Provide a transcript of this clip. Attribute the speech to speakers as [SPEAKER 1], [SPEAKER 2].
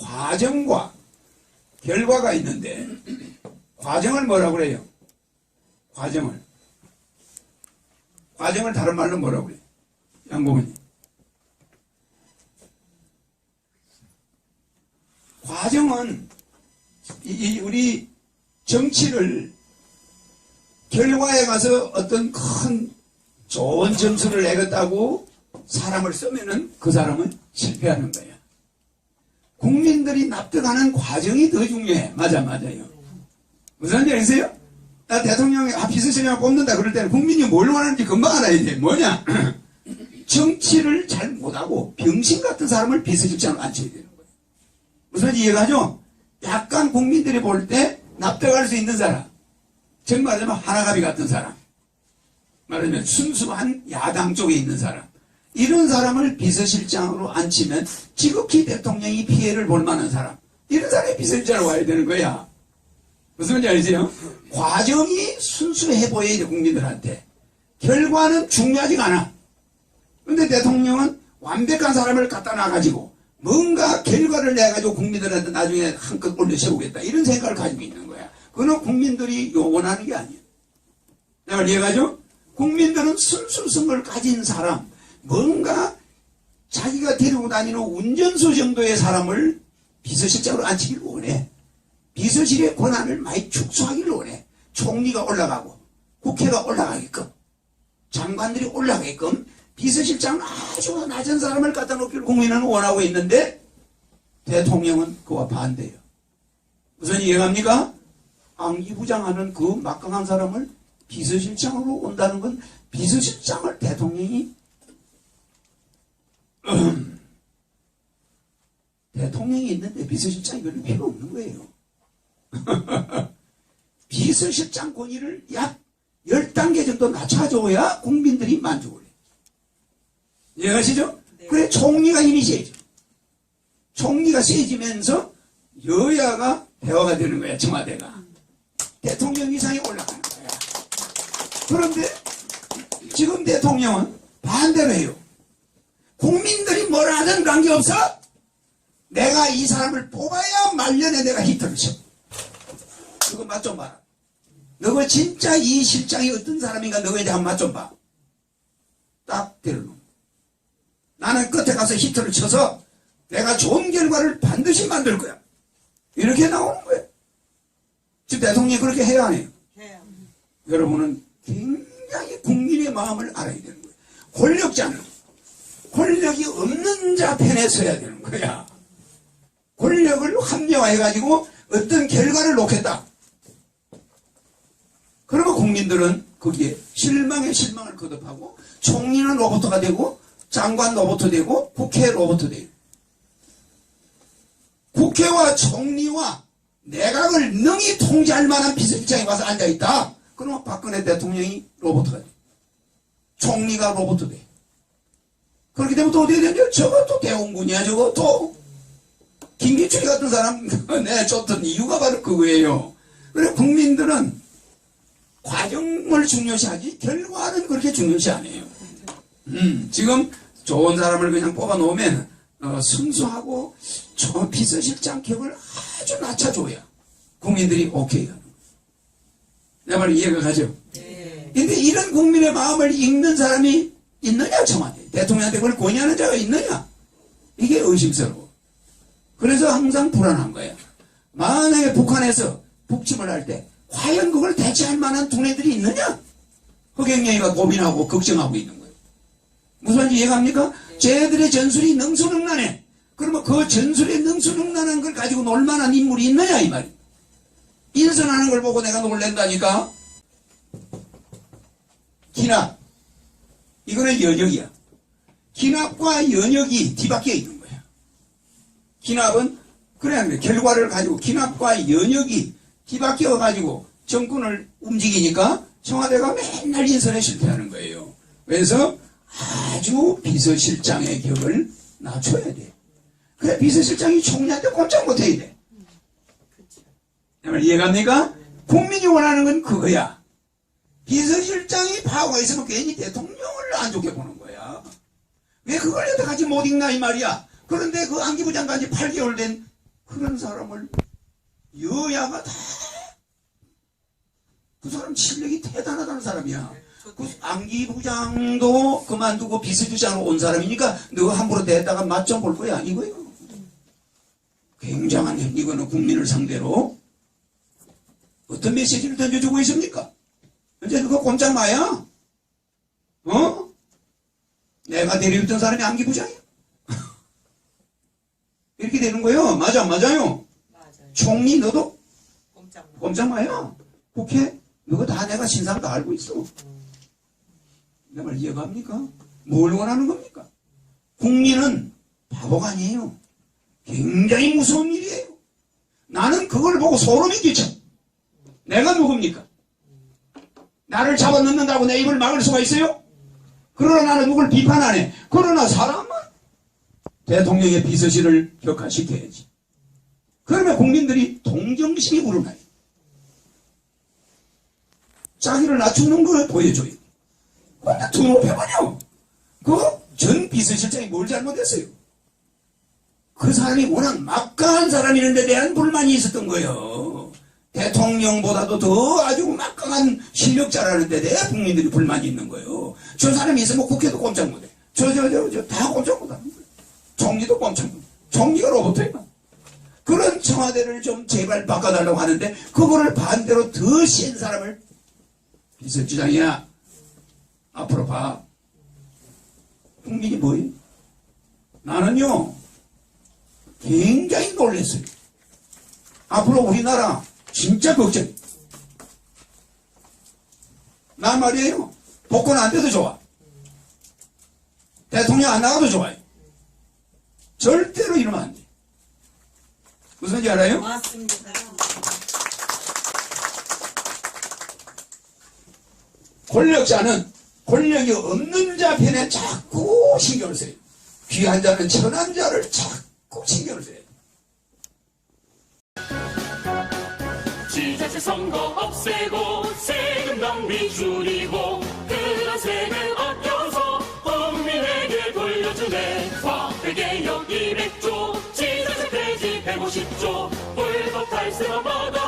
[SPEAKER 1] 과정과 결과가 있는데 과정을 뭐라고 그래요? 과정을 과정을 다른 말로 뭐라고 그래요? 양고문님 과정은 이, 이 우리 정치를 결과에 가서 어떤 큰 좋은 점수를 내겠다고 사람을 쓰면은 그 사람은 실패하는 거야. 국민들이 납득하는 과정이 더 중요해. 맞아, 맞아요. 무슨 말인지 아세요? 나 대통령이 아, 비서실장 뽑는다 그럴 때는 국민이 뭘 원하는지 금방 알아야 돼. 뭐냐? 정치를 잘 못하고 병신 같은 사람을 비서실장으로 앉혀야 되는 거예요. 무슨 말인지 이해가죠? 약간 국민들이 볼 때 납득할 수 있는 사람. 즉 말하자면 하나가비 같은 사람. 말하자면 순수한 야당 쪽에 있는 사람. 이런 사람을 비서실장으로 앉히면 지극히 대통령이 피해를 볼 만한 사람. 이런 사람이 비서실장으로 와야 되는 거야. 무슨 말인지 알지요? 과정이 순수해 보여야 돼, 국민들한테. 결과는 중요하지가 않아. 근데 대통령은 완벽한 사람을 갖다 놔가지고 뭔가 결과를 내가지고 국민들한테 나중에 한껏 올려 세우겠다. 이런 생각을 가지고 있는 거야. 그거는 국민들이 원하는 게 아니야. 내가 이해가죠? 국민들은 순수성을 가진 사람, 뭔가 자기가 데리고 다니는 운전수 정도의 사람을 비서실장으로 앉히기를 원해. 비서실의 권한을 많이 축소하기를 원해. 총리가 올라가고 국회가 올라가게끔 장관들이 올라가게끔 비서실장 아주 낮은 사람을 갖다 놓기를 국민은 원하고 있는데 대통령은 그와 반대예요. 무슨 이해갑니까? 안기부장하는 그 막강한 사람을 비서실장으로 온다는 건 비서실장을 대통령이 대통령이 있는데 비서실장이 별로 필요 없는 거예요. 비서실장 권위를 약 10단계 정도 낮춰줘야 국민들이 만족을 해요. 이해가시죠? 그래 총리가 힘이 세죠. 총리가 세지면서 여야가 대화가 되는 거야, 청와대가. 대통령 이상이 올라가는 거야. 그런데 지금 대통령은 반대로 해요. 국민들이 뭐라 하든 관계없어. 내가 이 사람을 뽑아야 말년에 내가 히트를 쳐. 그거 맛 좀 봐라. 너가 진짜 이 실장이 어떤 사람인가 이제 한번 맛좀 봐. 딱 데려놓. 나는 끝에 가서 히트를 쳐서 내가 좋은 결과를 반드시 만들 거야. 이렇게 나오는 거예요. 지금 대통령이 그렇게 해야 안 해요? 여러분은 굉장히 국민의 마음을 알아야 되는 거예요. 권력자는 권력이 없는 자 편에 서야 되는 거야. 권력을 합리화해가지고 어떤 결과를 놓겠다. 그러면 국민들은 거기에 실망에 실망을 거듭하고 총리는 로봇가 되고 장관 로봇 되고 국회 로봇 되고 국회와 총리와 내각을 능히 통제할 만한 비서실장이 와서 앉아있다. 그러면 박근혜 대통령이 로봇가 돼. 총리가 로봇 돼. 그렇게 되면 또 어떻게 되냐? 저거 또 대원군이야, 저거 또. 김기춘이 같은 사람 내 줬던 이유가 바로 그거예요. 그래, 국민들은 과정을 중요시하지, 결과는 그렇게 중요시 안 해요. 음, 지금 좋은 사람을 그냥 뽑아 놓으면, 어, 순수하고 저 비서실장 격을 아주 낮춰줘야 국민들이 오케이 하는. 내 말 이해가 가죠? 근데 이런 국민의 마음을 읽는 사람이 있느냐, 청와대. 대통령한테 그걸 권유하는 자가 있느냐? 이게 의심스러워. 그래서 항상 불안한 거예요. 만약에 북한에서 북침을 할 때, 과연 그걸 대체할 만한 두뇌들이 있느냐? 허경영이가 고민하고 걱정하고 있는 거예요. 무슨 말인지 이해갑니까? 쟤들의 전술이 능수능란해. 그러면 그 전술의 능수능란한 걸 가지고 놀 만한 인물이 있느냐, 이 말이에요. 인선하는 걸 보고 내가 놀랜다니까? 기납. 이거는 연역이야. 기납과 연역이 뒤바뀌어 있는 거야. 기납은 그래 결과를 가지고 기납과 연역이 뒤바뀌어 가지고 정권을 움직이니까 청와대가 맨날 인선에 실패하는 거예요. 그래서 아주 비서실장의 격을 낮춰야 돼. 그래 비서실장이 총리한테 꼼짝 못해야 돼. 내말 이해갑니까? 국민이 원하는 건 그거야. 비서실장이 파워가 있으면 괜히 대통령을 안 좋게 보는 거야. 왜 그걸 여태까지 못 읽나 이 말이야. 그런데 그 안기부 장관이 8개월 된 그런 사람을 여야가 다 그 사람 실력이 대단하다는 사람이야. 그 안기부장도 그만두고 비서실장으로 온 사람이니까 너 함부로 대다가 맛 좀 볼 거야 이거요. 굉장한 이거는 국민을 상대로 어떤 메시지를 던져주고 있습니까? 이제 그거 꼼짝 마야. 어? 내가 데려왔던 사람이 안기부장이야. 이렇게 되는 거예요. 맞아, 맞아요.
[SPEAKER 2] 맞아요.
[SPEAKER 1] 총리 너도
[SPEAKER 2] 꼼짝 마.
[SPEAKER 1] 꼼짝 마야. 국회 너거 다 내가 신상 다 알고 있어. 내말 이해갑니까? 뭘 원하는 겁니까? 국민은 바보가 아니에요. 굉장히 무서운 일이에요. 나는 그걸 보고 소름이 끼쳐. 내가 누굽니까? 나를 잡아 넣는다고 내 입을 막을 수가 있어요? 그러나 나는 누굴 비판 안 해. 그러나 사람은 대통령의 비서실을 격화시켜야지. 그러면 국민들이 동정심이 우러나요. 자기를 낮추는 걸 보여줘요. 근데 두 높여버려. 그전 비서실장이 뭘 잘못했어요? 그 사람이 워낙 막강한 사람이는데 대한 불만이 있었던 거예요. 대통령보다도 더 아주 막강한 실력자라는데 내 국민들이 불만이 있는 거예요. 저 사람이 있으면 국회도 꼼짝 못해. 저, 저, 저, 저, 다 꼼짝 못하는 거예요. 총리도 꼼짝 못해. 총리가 로봇이야. 그런 청와대를 좀 제발 바꿔달라고 하는데, 그거를 반대로 더 센 사람을 비서주장이야. 앞으로 봐. 국민이 뭐예요? 나는요, 굉장히 놀랐어요. 앞으로 우리나라 진짜 걱정. 나 말이에요. 복권 안 돼도 좋아. 대통령 안 나가도 좋아요. 절대로 이러면 안 돼. 무슨 말인지 알아요?
[SPEAKER 2] 맞습니다.
[SPEAKER 1] 권력자는 권력이 없는 자 편에 자꾸 신경을 써요. 귀한 자는 천한 자를 자꾸 신경을 써요.
[SPEAKER 3] 지자체 선거 없애고 세금 낭비 줄이고 그런 세금 아껴서 국민에게 돌려주네. 화폐개혁 200조 지자체 폐지 150조 불법 탈세만